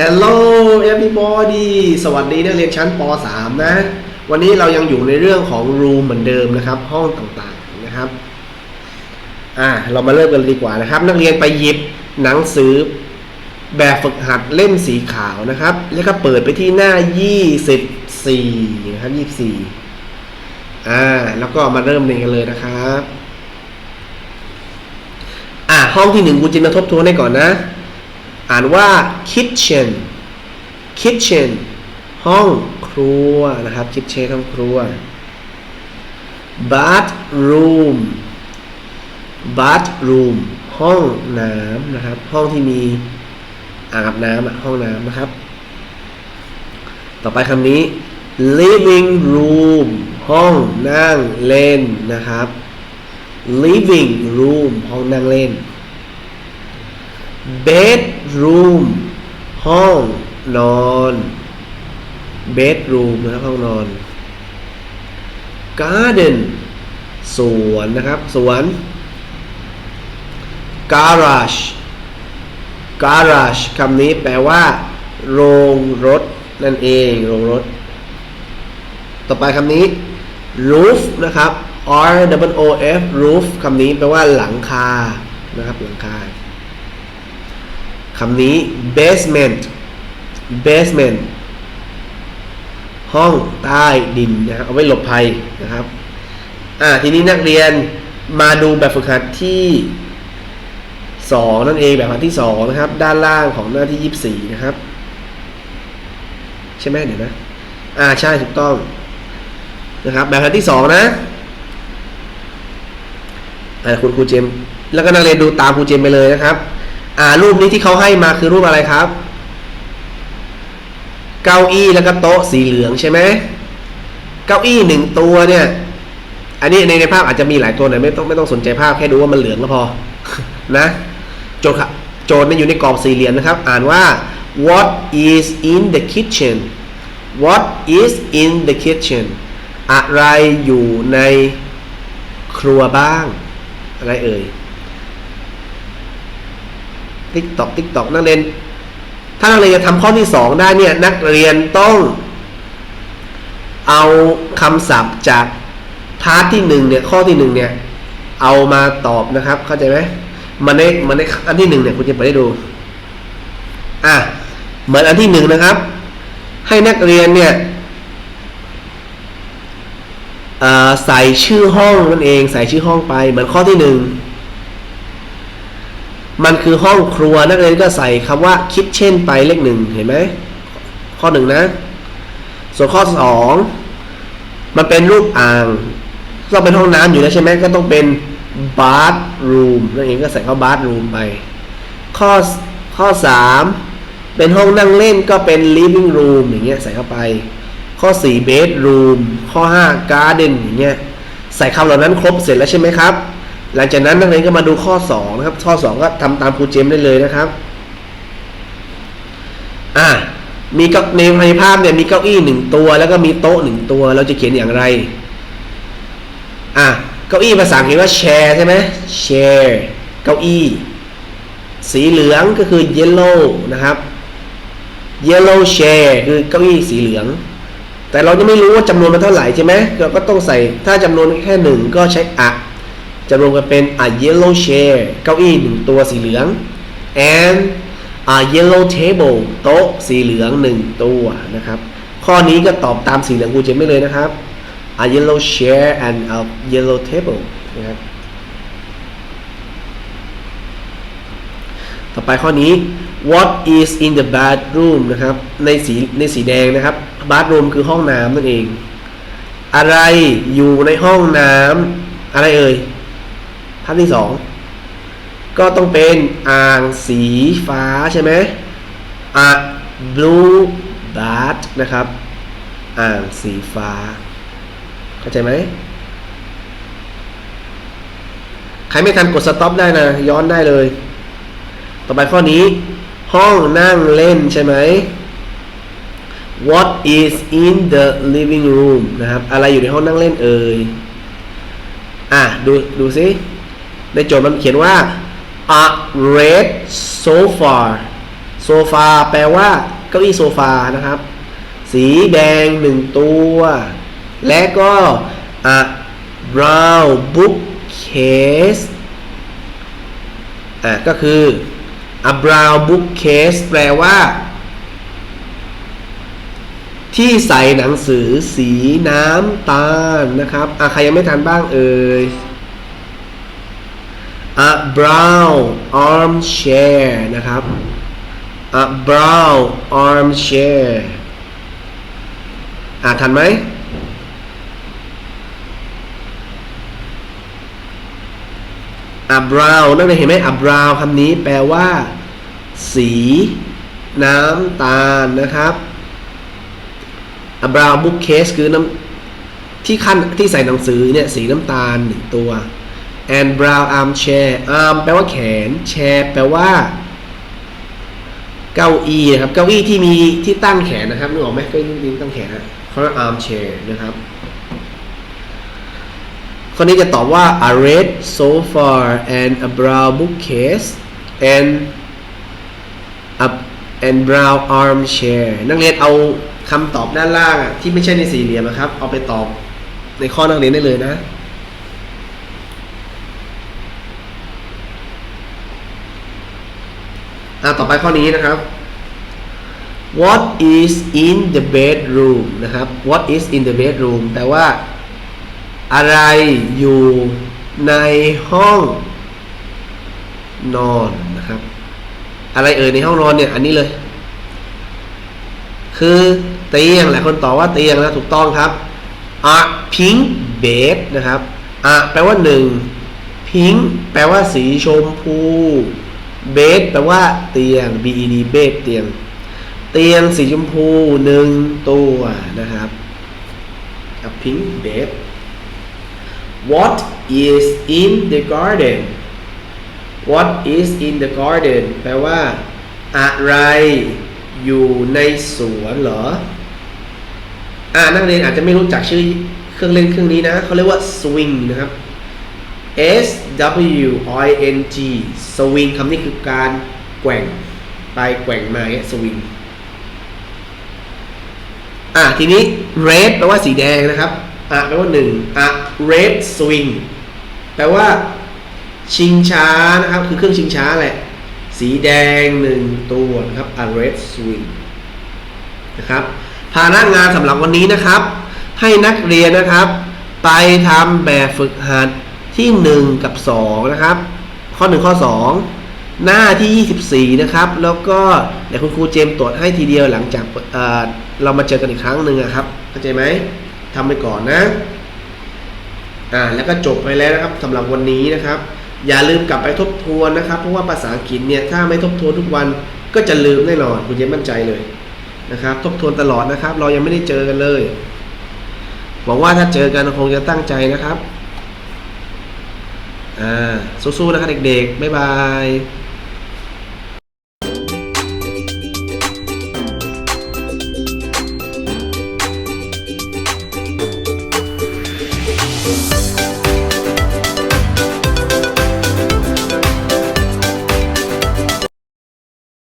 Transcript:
Hello everybody สวัสดีนักเรียนชั้นป .3 นะ วันนี้เรายังอยู่ในเรื่องของ room เหมือนเดิมนะครับ ห้องต่างๆนะครับ อ่า เรามาเริ่มกันดีกว่านะครับ นักเรียนไปหยิบหนังสือแบบฝึกหัดเล่มสีขาวนะครับ แล้วก็เปิดไปที่หน้า 24 นะครับ 24 อ่า แล้วก็มาเริ่มเรียนกันเลยนะครับ อ่าห้องที่หนึ่งคุณจินมาทบทวนให้ก่อนนะ อ่านว่า kitchen kitchen ห้องครัวนะครับ kitchen ห้องครัว bathroom bathroom ห้องน้ำนะครับ ห้องที่มีอาบน้ำห้องน้ำนะครับ ต่อไปคำนี้ living room ห้องนั่งเล่นนะครับ living room ห้องนั่งเล่น bedroom ห้องนอน bedroom นะครับห้องนอน garden สวนนะครับ สวน garage garage คำนี้แปลว่า โรงรถ นั่นเอง โรงรถ ต่อไปคำนี้ roof นะครับ R W O F roof คำนี้แปลว่าหลังคา นะครับ หลังคา คำนี้ basement basement ห้องใต้ดินนะครับเอาไว้หลบภัยนะครับ อ่าทีนี้นักเรียนมาดูแบบฝึกหัดที่สองนั่นเองแบบหัดที่สองนะครับ ด้านล่างของหน้าที่ยี่สิบสี่นะครับ ใช่ไหมเดี๋ยวนะ อ่าใช่ถูกต้องนะครับ แบบหัดที่สองนะอ่าคุณครูเจม แล้วก็นักเรียนดูตามครูเจมไปเลยนะครับ อ่ารูปนี้ที่เขาให้มาคือรูปอะไรครับ เก้าอี้แล้วก็โต๊ะสีเหลืองใช่ไหมเก้าอี้หนึ่งตัวเนี่ย อันนี้ในในภาพอาจจะมีหลายตัวหน่อยไม่ต้องไม่ต้องสนใจภาพแค่ดูว่ามันเหลืองก็พอนะโจทย์ครับโจทย์มันอยู่ในกรอบสี่เหลี่ยมนะครับ อ่านว่า what is in the kitchen what is in the kitchen อะไรอยู่ในครัวบ้าง อะไรเอ่ย ติ๊กตอกติ๊กตอกนักเรียน ถ้านักเรียนจะทำข้อที่สองได้เนี่ยนักเรียนต้อง เอาคำศัพท์จากพาร์ทที่หนึ่งเนี่ยข้อที่หนึ่งเนี่ยเอามาตอบนะครับ เข้าใจไหมมันในมันในอันที่หนึ่งเนี่ยคุณจะไปได้ดูอะเหมือนอันที่หนึ่งนะครับ ให้นักเรียนเนี่ยใส่ชื่อห้องนั่นเอง ใส่ชื่อห้องไปเหมือนข้อที่หนึ่ง มันคือห้องครัวนักเรียนก็ใส่คำว่าคิดเช่นไปเลขหนึ่งเห็นไหมข้อหนึ่งนะ ส่วนข้อสองมันเป็นรูปอ่างต้องเป็นห้องน้ำอยู่แล้วใช่ไหมก็ต้องเป็น bathroom นั่นเองก็ใส่เข้า bathroom ไป ข้อข้อสามเป็นห้องนั่งเล่นก็เป็น living room อย่างเงี้ยใส่เข้าไป ข้อสี่ bedroom ข้อห้า garden อย่างเงี้ยใส่คำเหล่านั้นครบเสร็จแล้วใช่ไหมครับ หลังจากนั้นนักเรียนก็มาดูข้อ2นะครับข้อ 2 ก็ทำตามครูเจมได้เลยนะครับอ่ามีเก้าในในภาพเนี่ยมีเก้าอี้หนึ่งตัว แล้วก็มีโต๊ะหนึ่งตัว เราจะเขียนอย่างไรอะเก้าอี้ภาษาอังกฤษว่า chair ใช่ไหม chair เก้าอี้ สีเหลืองก็คือ yellow นะครับ yellow chair คือเก้าอี้สีเหลือง แต่เราจะไม่รู้ว่าจำนวนมันเท่าไหร่ใช่ไหมเราก็ต้องใส่ถ้าจำนวนแค่หนึ่งก็ใช้อะ จะรวมกันเป็น a yellow chair เก้าอี้หนึ่งตัวสีเหลือง and a yellow table โต๊ะสีเหลืองหนึ่งตัวนะครับ ข้อนี้ก็ตอบตามสีเหลืองกูเจมไม่เลยนะครับ a yellow chair and a yellow table นะครับต่อไปข้อนี้ what is in the bathroom นะครับ ในสีในสีแดงนะครับ bathroom คือห้องน้ำนั่นเอง อะไรอยู่ในห้องน้ำอะไรเอ่ย ภาพที่สองก็ต้องเป็นอ่างสีฟ้าใช่ไหมอะ blue bath นะครับ อ่างสีฟ้า เข้าใจไหมใครไม่ทันกด stop ได้นะ ย้อนได้เลย ต่อไปข้อนี้ ห้องนั่งเล่นใช่ไหม What is in the living room นะครับ อะไรอยู่ในห้องนั่งเล่นเอ่ย อะ ดู ดูซิ ในโจทย์มันเขียนว่า a red sofa โซฟาแปลว่าเก้าอี้โซฟานะครับ สีแดงหนึ่งตัว และก็ a brown bookcase อะก็คือ a brown bookcase แปลว่า ที่ใส่หนังสือสีน้ำตาลนะครับอะใครยังไม่ทันบ้างเอ่ย a brown armchair นะครับ a brown armchair อ่านทันไหม a brown นั่นเลยเห็นไหม a brown คำนี้แปลว่า สี น้ำตาลนะครับ a brown bookcase คือน้ำที่ขั้นที่ใส่หนังสือเนี่ยสีน้ำตาลหนึ่งตัว and brown armchair arm แปลว่าแขน chair แปลว่าเก้าอี้นะครับ เก้าอี้ที่มีที่ตั้งแขนนะครับนึกออกไหมเก้าอี้ที่ตั้งแขนฮะเขาเรียก armchair นะครับคนนี้จะตอบว่า a red sofa and a brown bookcase and a and brown armchair นักเรียนเอาคำตอบด้านล่างที่ไม่ใช่ในสี่เหลี่ยมนะครับ เอาไปตอบในข้อนักเรียนได้เลยนะ อะต่อไป ข้อนี้นะครับ What is in the bedroom นะครับ What is in the bedroom แปลว่าอะไรอยู่ในห้องนอนนะครับ อะไรเอ่ยในห้องนอนเนี่ย อันนี้เลย คือเตียงหลายคนตอบว่าเตียงนะถูกต้องครับ a pink bed นะครับ a แปลว่าหนึ่ง pink แปลว่าสีชมพู bed แปลว่าเตียง b e d bed เตียง เตียงสีชมพูหนึ่งตัวนะครับ a pink bed What is in the garden What is in the garden แปลว่า อะไรอยู่ในสวนเหรอ อ่านักเรียนอาจจะไม่รู้จักชื่อเครื่องเล่นเครื่องนี้นะเขาเรียกว่า swing นะครับ S W I N G swing คำนี้คือการแกว่งไปแกว่งมาเนี่ย swing อะทีนี้ red แปลว่าสีแดงนะครับอะแปลว่าหนึ่งอะ red swing แปลว่าชิงช้านะครับ คือเครื่องชิงช้าแหละ สีแดงหนึ่งตัวนะครับ a red swing นะครับภาระงานสำหรับวันนี้นะครับ ให้นักเรียนนะครับ ไปทำแบบฝึกหัด ที่ 1 กับ 2 นะครับ ข้อ 1 ข้อ 2 หน้าที่ 24 นะครับ แล้วก็เดี๋ยวคุณครูเจมตรวจให้ทีเดียวหลังจากเออเรามาเจอกันอีกครั้งหนึ่งอะครับเข้าใจไหมทำไปก่อนนะอ่าแล้วก็จบไปแล้วนะครับสำหรับวันนี้นะครับ อย่าลืมกลับไปทบทวนนะครับ เพราะว่าภาษาอังกฤษเนี่ยถ้าไม่ทบทวนทุกวันก็จะลืมแน่นอนคุณเจมมั่นใจเลยนะครับ ทบทวนตลอดนะครับ เรายังไม่ได้เจอกันเลยหวังว่าถ้าเจอกันคงจะตั้งใจนะครับ อ่าสู้ๆนะครับเด็กๆบ๊ายบาย